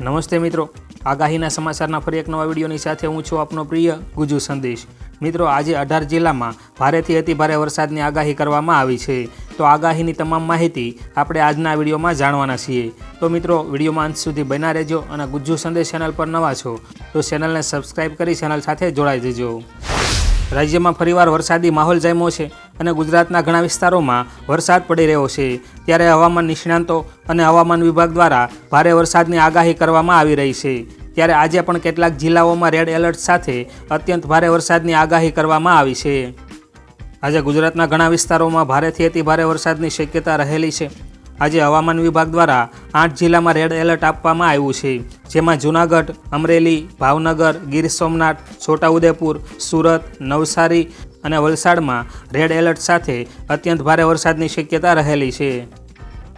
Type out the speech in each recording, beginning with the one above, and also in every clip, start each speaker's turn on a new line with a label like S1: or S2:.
S1: નમસ્તે મિત્રો. આગાહીના સમાચારના ફરી એક નવા વિડીયોની સાથે હું છું આપનો પ્રિય ગુજુ સંદેશ. મિત્રો, આજે અઢાર જિલ્લામાં ભારેથી અતિ ભારે વરસાદની આગાહી કરવામાં આવી છે. તો આગાહીની તમામ માહિતી આપણે આજના વિડીયોમાં જાણવાના છીએ. તો મિત્રો, વિડીયોમાં અંત સુધી બના રહેજો અને ગુજ્જુ સંદેશ ચેનલ પર નવા છો, તો ચેનલને સબસ્ક્રાઈબ કરી ચેનલ સાથે જોડાઈ દેજો. રાજ્યમાં ફરીવાર વરસાદી માહોલ જામ્યો છે. અને ગુજરાતના ઘણા વિસ્તારોમાં વરસાદ પડી રહ્યો છે. ત્યારે હવામાન નિષ્ણાંતો અને હવામાન વિભાગ દ્વારા ભારે વરસાદની આગાહી કરવામાં આવી રહી છે. ત્યારે આજે પણ કેટલાક જિલ્લાઓમાં રેડ એલર્ટ સાથે અત્યંત ભારે વરસાદની આગાહી કરવામાં આવી છે. આજે ગુજરાતના ઘણા વિસ્તારોમાં ભારેથી અતિ ભારે વરસાદની શક્યતા રહેલી છે. આજે હવામાન વિભાગ દ્વારા આઠ જિલ્લામાં રેડ એલર્ટ આપવામાં આવ્યું છે. જેમાં જૂનાગઢ, અમરેલી, ભાવનગર, ગીર સોમનાથ, છોટાઉદેપુર, સુરત, નવસારી અને વલસાડમાં રેડ એલર્ટ સાથે અત્યંત ભારે વરસાદની શક્યતા રહેલી છે.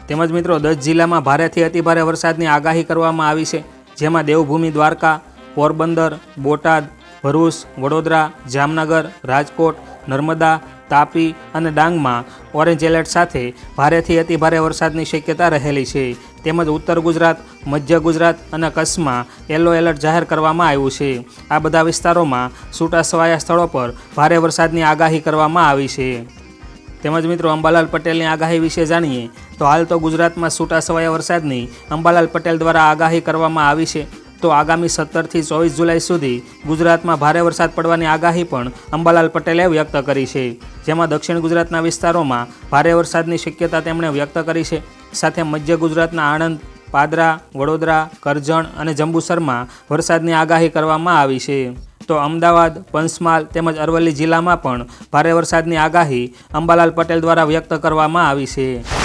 S1: તેમજ મિત્રો, દસ જિલ્લામાં ભારેથી અતિભારે વરસાદની આગાહી કરવામાં આવી છે, જેમાં દેવભૂમિ, દ્વારકા, પોરબંદર, બોટાદ, ભરૂચ, વડોદરા, જામનગર, રાજકોટ, નર્મદા તાપી અને ડાંગમાં ઓરેન્જ એલર્ટ સાથે ભારેથી અતિભારે વરસાદની શક્યતા રહેલી છે. તેમજ ઉત્તર ગુજરાત, મધ્ય ગુજરાત અને કચ્છમાં યલો એલર્ટ જાહેર કરવામાં આવ્યું છે. આ બધા વિસ્તારોમાં છૂટાછવાયા સ્થળો પર ભારે વરસાદની આગાહી કરવામાં આવી છે. તેમજ મિત્રો, અંબાલાલ પટેલની આગાહી વિશે જાણીએ, તો હાલ તો ગુજરાતમાં છૂટાછવાયા વરસાદની અંબાલાલ પટેલ દ્વારા આગાહી કરવામાં આવી છે. તો આગામી સત્તરથી ચોવીસ જુલાઈ સુધી ગુજરાતમાં ભારે વરસાદ પડવાની આગાહી પણ અંબાલાલ પટેલે વ્યક્ત કરી છે. જેમાં દક્ષિણ ગુજરાતના વિસ્તારોમાં ભારે વરસાદની શક્યતા તેમણે વ્યક્ત કરી છે. સાથે મધ્ય ગુજરાતના આણંદ, પાદરા, વડોદરા, કરજણ અને જંબુસરમાં વરસાદની આગાહી કરવામાં આવી છે. તો અમદાવાદ, પંચમહાલ તેમજ અરવલ્લી જિલ્લામાં પણ ભારે વરસાદની આગાહી અંબાલાલ પટેલ દ્વારા વ્યક્ત કરવામાં આવી છે.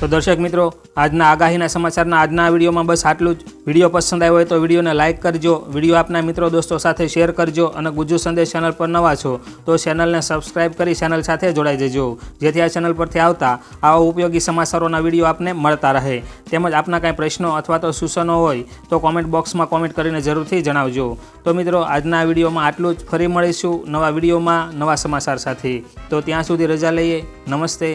S1: તો દર્શક મિત્રો, આજના આગાહીના સમાચારના આજના વિડીયોમાં બસ આટલું જ. વીડિયો પસંદ આવ્યો હોય તો વિડીયોને લાઇક કરજો, વીડિયો આપના મિત્રો દોસ્તો સાથે શેર કરજો અને ગુજ્જુ સંદેશ ચેનલ પર નવા છો તો ચેનલને સબસ્ક્રાઇબ કરી ચેનલ સાથે જોડાઈ જજો. જેથી આ ચેનલ પરથી આવતા આવા ઉપયોગી સમાચારોના વીડિયો આપને મળતા રહે. તેમજ આપના કાંઈ પ્રશ્નો અથવા તો સૂચનો હોય તો કોમેન્ટ બોક્સમાં કોમેન્ટ કરીને જરૂરથી જણાવજો. તો મિત્રો, આજના વિડીયોમાં આટલું જ. ફરી મળીશું નવા વિડીયોમાં નવા સમાચાર સાથે. તો ત્યાં સુધી રજા લઈએ. નમસ્તે.